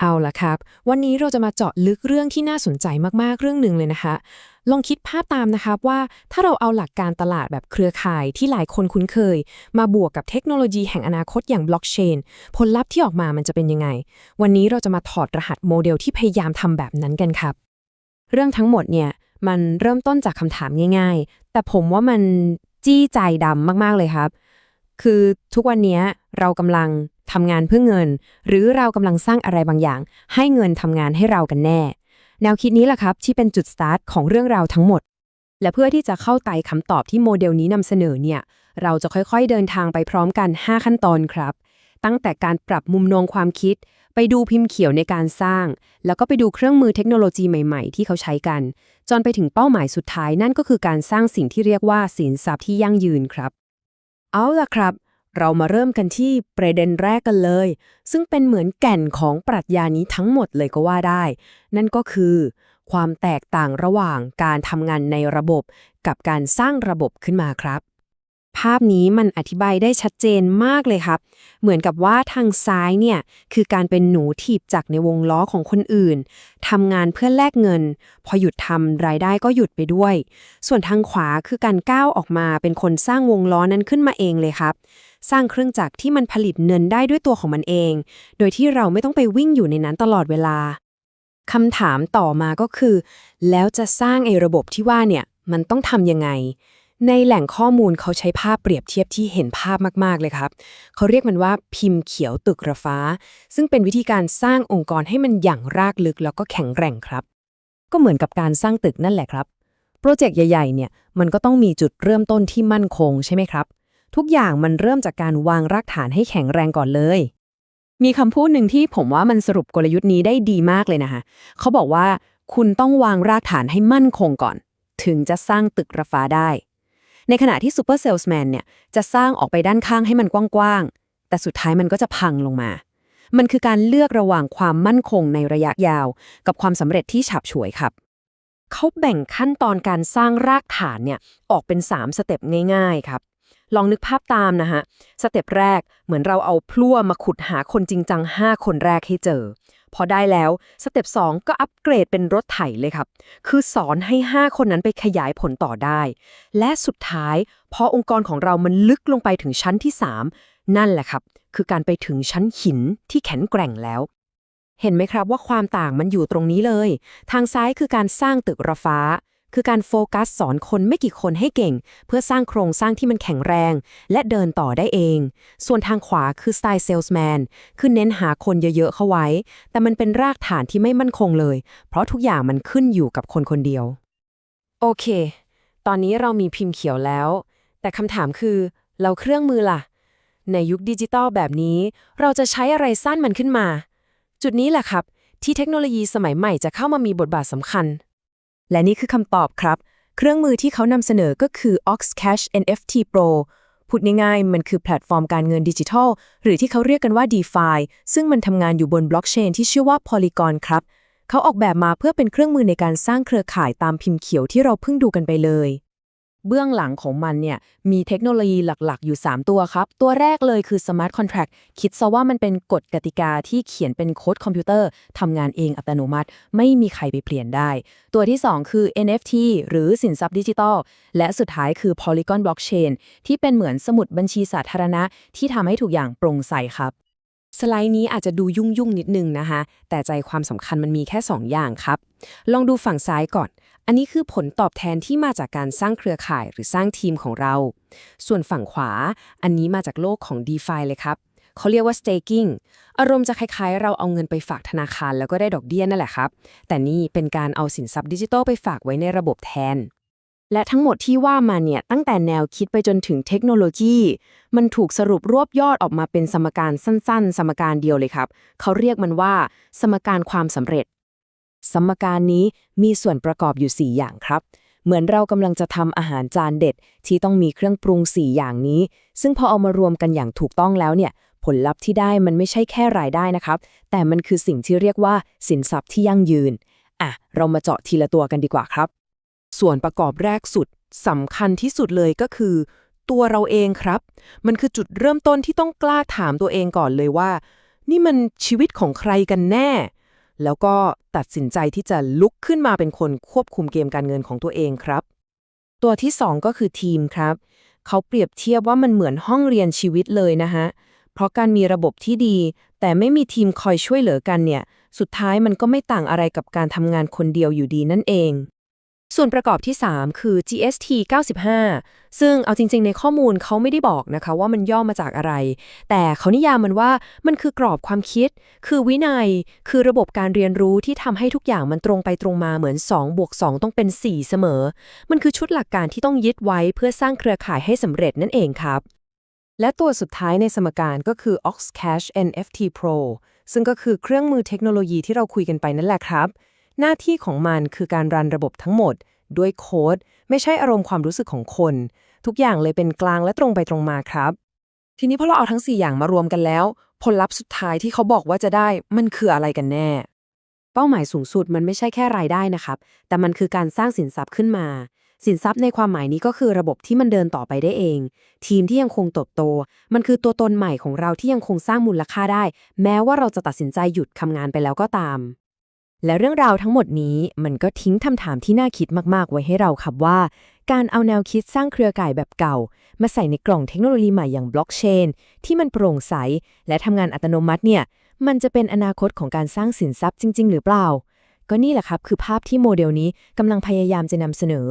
เอาละครับ วันนี้เราจะมาเจาะลึกเรื่องที่น่าสนใจมากๆเรื่องหนึ่งเลยนะคะ ลองคิดภาพตามนะครับว่าถ้าเราเอาหลักการตลาดแบบเครือข่ายที่หลายคนคุ้นเคย มาบวกกับเทคโนโลยีแห่งอนาคตอย่างบล็อกเชนผลลัพธ์ที่ออกมามันจะเป็นยังไง วันนี้เราจะมาถอดรหัสโมเดลที่พยายามทำแบบนั้นกันครับ เรื่องทั้งหมดเนี่ยมันเริ่มต้นจากคำถามง่าย ๆ แต่ผมว่ามันจี้ใจดำมากๆเลยครับ คือทุกวันนี้เรากำลัง ทำงานเพื่อเงิน หรือเรากำลังสร้างอะไรบางอย่าง ให้เงินทำงานให้เรากันแน่ แนวคิดนี้แหละครับที่เป็นจุดสตาร์ทของเรื่องราวทั้งหมด และเพื่อที่จะเข้าใจคำตอบที่โมเดลนี้นำเสนอเนี่ย เราจะค่อยๆเดินทางไปพร้อมกัน 5 ขั้นตอนครับ ตั้งแต่การปรับมุมมองความคิด ไปดูพิมพ์เขียวในการสร้าง แล้วก็ไปดูเครื่องมือเทคโนโลยีใหม่ๆ ที่เขาใช้กัน จนไปถึงเป้าหมายสุดท้ายนั่นก็คือการสร้างสิ่งที่เรียกว่าสินทรัพย์ที่ยั่งยืนครับ เอาล่ะครับ เรามาเริ่มกันที่ประเด็นแรกกันเลย ซึ่งเป็นเหมือนแก่นของปรัชญานี้ทั้งหมดเลยก็ว่าได้ นั่นก็คือ ความแตกต่างระหว่างการทำงานในระบบ กับการสร้างระบบขึ้นมาครับ ภาพนี้มันอธิบายได้ชัดเจนมากเลยครับ เหมือนกับว่าทางซ้ายเนี่ย คือการเป็นหนูถีบจักรในวงล้อของคนอื่นทำงานเพื่อแลกเงิน พอหยุดทำรายได้ก็หยุดไปด้วย ส่วนทางขวาคือการก้าวออกมาเป็นคนสร้างวงล้อนั้นขึ้นมาเองเลยครับ สร้างเครื่องจักรที่มันผลิตเงินได้ด้วยตัวของมันเอง โดยที่เราไม่ต้องไปวิ่งอยู่ในนั้นตลอดเวลาคำถามต่อมาก็คือ แล้วจะสร้างไอ้ระบบที่ว่าเนี่ยมันต้องทำยังไง ในแหล่งข้อมูลเขาใช้ภาพเปรียบเทียบที่เห็นภาพมาก ๆ เลยครับ เขาเรียกมันว่าพิมพ์เขียวตึกระฟ้า ซึ่งเป็นวิธีการสร้างองค์กรให้มันอย่างรากลึกแล้วก็แข็งแกร่งครับ ก็เหมือนกับการสร้างตึกนั่นแหละครับ โปรเจกต์ใหญ่ ๆ เนี่ยมันก็ต้องมีจุดเริ่มต้นที่มั่นคงใช่ไหมครับ ทุกอย่างมันเริ่มจากการวางรากฐานให้แข็งแรงก่อนเลย มีคำพูดหนึ่งที่ผมว่ามันสรุปกลยุทธ์นี้ได้ดีมากเลยนะคะเขาบอกว่าคุณต้องวางรากฐานให้มั่นคงก่อน ถึงจะสร้างตึกระฟ้าได้ ในขณะที่ซูเปอร์เซลส์แมนเนี่ยจะสร้างออกไปด้านข้างให้มันกว้างๆ แต่สุดท้ายมันก็จะพังลงมา มันคือการเลือกระหว่างความมั่นคงในระยะยาว กับความสำเร็จที่ฉับฉวยครับเขาแบ่งขั้นตอนการสร้างรากฐานเนี่ยออกเป็น 3 สเต็ปง่าย ๆ ครับ ลองนึกภาพตามนะฮะ สเต็ปแรกเหมือนเราเอาพลั่วมาขุดหาคนจริงจัง 5 คนแรกให้เจอ พอได้แล้ว สเต็ป2ก็อัปเกรดเป็นรถไถเลยครับ คือสอนให้ 5 คนนั้นไปขยายผลต่อได้ และสุดท้าย พอองค์กรของเรามันลึกลงไปถึงชั้นที่ 3 นั่นแหละครับ คือการไปถึงชั้นหินที่แข็งแกร่งแล้วเห็นไหมครับว่าความต่างมันอยู่ตรงนี้เลย ทางซ้ายคือการสร้างตึกระฟ้า คือการโฟกัสสอนคนไม่กี่คนให้เก่ง เพื่อสร้างโครงสร้างที่มันแข็งแรง และเดินต่อได้เอง ส่วนทางขวาคือสไตล์เซลส์แมนคือเน้นหาคนเยอะๆเข้าไว้ แต่มันเป็นรากฐานที่ไม่มั่นคงเลย เพราะทุกอย่างมันขึ้นอยู่กับคนคนเดียว โอเค ตอนนี้เรามีพิมพ์เขียวแล้ว แต่คำถามคือ เราเครื่องมือล่ะ ในยุคดิจิตอลแบบนี้ เราจะใช้อะไรสร้างมันขึ้นมา จุดนี้แหละครับ ที่เทคโนโลยีสมัยใหม่จะเข้ามามีบทบาทสำคัญ และนี่คือคำตอบครับ เครื่องมือที่เขานำเสนอก็คือ Oxcash NFT Pro พูดง่ายๆ มันคือแพลตฟอร์มการเงินดิจิทัล หรือที่เขาเรียกกันว่า DeFi ซึ่งมันทำงานอยู่บนบล็อกเชนที่ชื่อว่า Polygon ครับ เขาออกแบบมาเพื่อเป็นเครื่องมือในการสร้างเครือข่ายตามพิมพ์เขียวที่เราเพิ่งดูกันไปเลย เบื้องหลังของมันเนี่ยมีเทคโนโลยีหลักๆ อยู่ 3 ตัวครับ ตัวแรกเลยคือ Smart Contract คิดซะว่ามันเป็นกฎกติกาที่เขียนเป็นโค้ดคอมพิวเตอร์ทำงานเองอัตโนมัติ ไม่มีใครไปเปลี่ยนได้ ตัวที่ 2 คือ NFT หรือสินทรัพย์ดิจิทัล และสุดท้ายคือ Polygon Blockchain ที่เป็นเหมือนสมุดบัญชีสาธารณะ ที่ทำให้ทุกอย่างโปร่งใสครับสไลด์นี้อาจจะดูยุ่งยุ่งๆนิดนึงนะคะ แต่ใจความสำคัญมันมีแค่ 2 อย่างครับ ลองดูฝั่งซ้ายก่อน อันนี้คือผลตอบแทนที่มาจากการสร้างเครือข่ายหรือสร้างทีมของเรา ส่วนฝั่งขวา อันนี้มาจากโลกของ DeFi เลยครับ เขาเรียกว่า staking อารมณ์จะคล้ายๆ เราเอาเงินไปฝากธนาคาร แล้วก็ได้ดอกเบี้ยนั่นแหละครับ แต่นี่เป็นการเอาสินทรัพย์ดิจิทัลไปฝากไว้ในระบบแทน และทั้งหมดที่ว่ามาเนี่ยตั้งแต่แนวคิดไปจนถึงเทคโนโลยี มันถูกสรุปรวบยอดออกมาเป็นสมการสั้น ๆ สมการเดียวเลยครับ เขาเรียกมันว่า สมการความสำเร็จ สมการนี้มีส่วนประกอบอยู่ 4 อย่างครับ เหมือนเรากำลังจะทำอาหารจานเด็ด ที่ต้องมีเครื่องปรุง 4 อย่างนี้ ซึ่งพอเอามารวมกันอย่างถูกต้องแล้วเนี่ย ผลลัพธ์ที่ได้มันไม่ใช่แค่รายได้นะครับ แต่มันคือสิ่งที่เรียกว่า สินทรัพย์ที่ยั่งยืน อะ เรามาเจาะทีละตัวกันดีกว่าครับ ส่วนประกอบแรกสุดสำคัญที่สุดเลยก็คือ ตัวเราเองครับ มันคือจุดเริ่มต้นที่ต้องกล้าถามตัวเองก่อนเลยว่า นี่มันชีวิตของใครกันแน่ แล้วก็ตัดสินใจที่จะลุกขึ้นมาเป็นคนควบคุมเกมการเงินของตัวเองครับ ตัวที่สองก็คือทีมครับ เขาเปรียบเทียบว่ามันเหมือนห้องเรียนชีวิตเลยนะฮะ เพราะการมีระบบที่ดี แต่ไม่มีทีมคอยช่วยเหลือกันเนี่ย สุดท้ายมันก็ไม่ต่างอะไรกับการทำงานคนเดียวอยู่ดีนั่นเอง ส่วนประกอบที่ 3 คือ GST 95 ซึ่งเอาจริง ๆ ในข้อมูลเขาไม่ได้บอกนะคะว่ามันย่อมาจากอะไร แต่เขานิยามมันว่ามันคือกรอบความคิด คือวินัย คือระบบการเรียนรู้ที่ทำให้ทุกอย่างมันตรงไปตรงมาเหมือน2บวก2ต้องเป็น 4 เสมอ มันคือชุดหลักการที่ต้องยึดไว้เพื่อสร้างเครือข่ายให้สำเร็จนั่นเองครับ และตัวสุดท้ายในสมการก็คือ Oxcash NFT Pro ซึ่งก็คือเครื่องมือเทคโนโลยีที่เราคุยกันไปนั่นแหละครับ หน้าที่ของมันคือการรันระบบทั้งหมด ด้วยโค้ด ไม่ใช่อารมณ์ความรู้สึกของคน ทุกอย่างเลยเป็นกลางและตรงไปตรงมาครับ ทีนี้พอเราเอาทั้ง 4 อย่างมารวมกันแล้ว ผลลัพธ์สุดท้ายที่เขาบอกว่าจะได้มันคืออะไรกันแน่ เป้าหมายสูงสุดมันไม่ใช่แค่รายได้นะครับ แต่มันคือการสร้างสินทรัพย์ขึ้นมาสินทรัพย์ในความหมายนี้ก็คือระบบที่มันเดินต่อไปได้เอง ทีมที่ยังคงเติบโต มันคือตัวตนใหม่ของเราที่ยังคงสร้างมูลค่าได้ แม้ว่าเราจะตัดสินใจหยุดทำงานไปแล้วก็ตาม และเรื่องราวทั้งหมดนี้มันก็ทิ้งคำถามที่น่าคิดมาก ๆ ไว้ให้เราครับว่า การเอาแนวคิดสร้างเครือข่ายแบบเก่า มาใส่ในกล่องเทคโนโลยีใหม่อย่างบล็อกเชนที่มันโปร่งใส และทำงานอัตโนมัติเนี่ยมันจะเป็นอนาคตของการสร้างสินทรัพย์จริง ๆ หรือเปล่า ก็นี่แหละครับคือภาพที่โมเดลนี้กำลังพยายามจะนำเสนอ